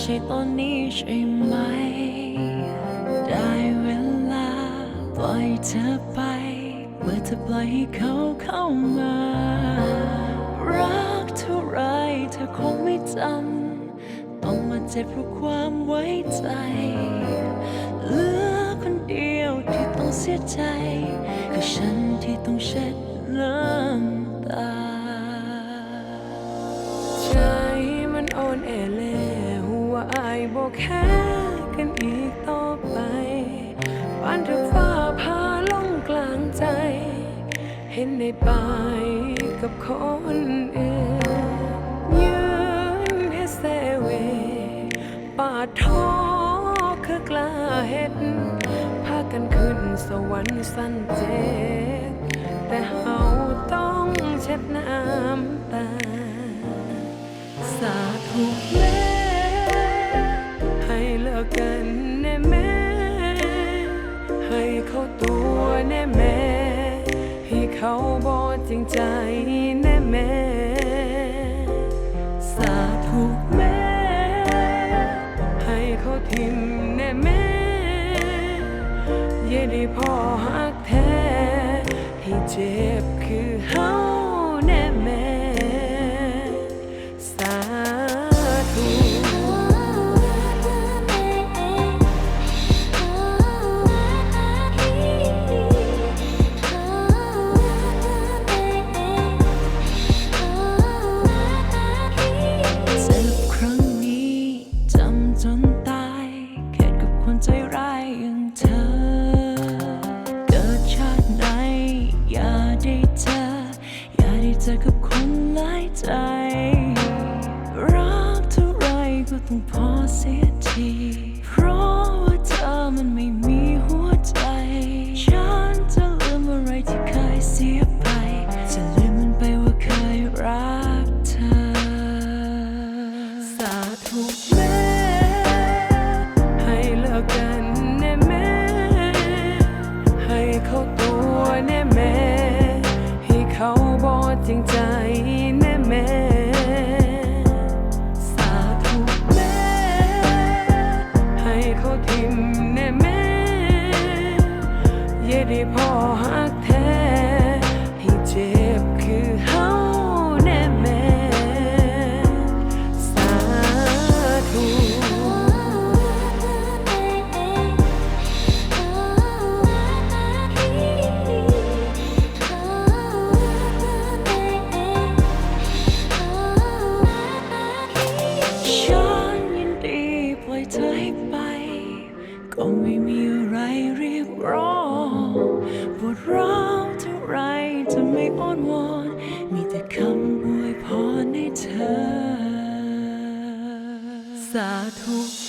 ใช่ตอนนี้ใช่ไหม ได้เวลาปล่อยเธอไป เมื่อเธอปล่อยให้เขาเข้ามา รักเท่าไรเธอคงไม่จำต้องมาเจ็บเพราะความไว้ใจเหลือคนเดียวที่ต้องเสียใจ คือฉันที่ต้องเช็ดน้ำตา แค่กันอีกต่อไปปานถึงฟ้าพาลงกลางใจ เห็นในปายกับคนอื่นยืนให้เซเวปาท้อคือกล้าเฮ็ดพากันขึ้นสวรรค์สั้นเจ็ดแต่เฮาต้องเช็ดน้ำตา สาธุแม่ จริงใจแน่แม่ สาธุแม่ ให้เขาทิมแน่แม่ เย่าได้พ่อหักแท้ ให้เจ็บคือเฮา อย่างเธอ เกิดชาติไหน อย่าได้เธอ อย่าได้เธอกับ อย่าได้ อ้อนวอน มีแต่คำอวยพรให้เธอ สาธุ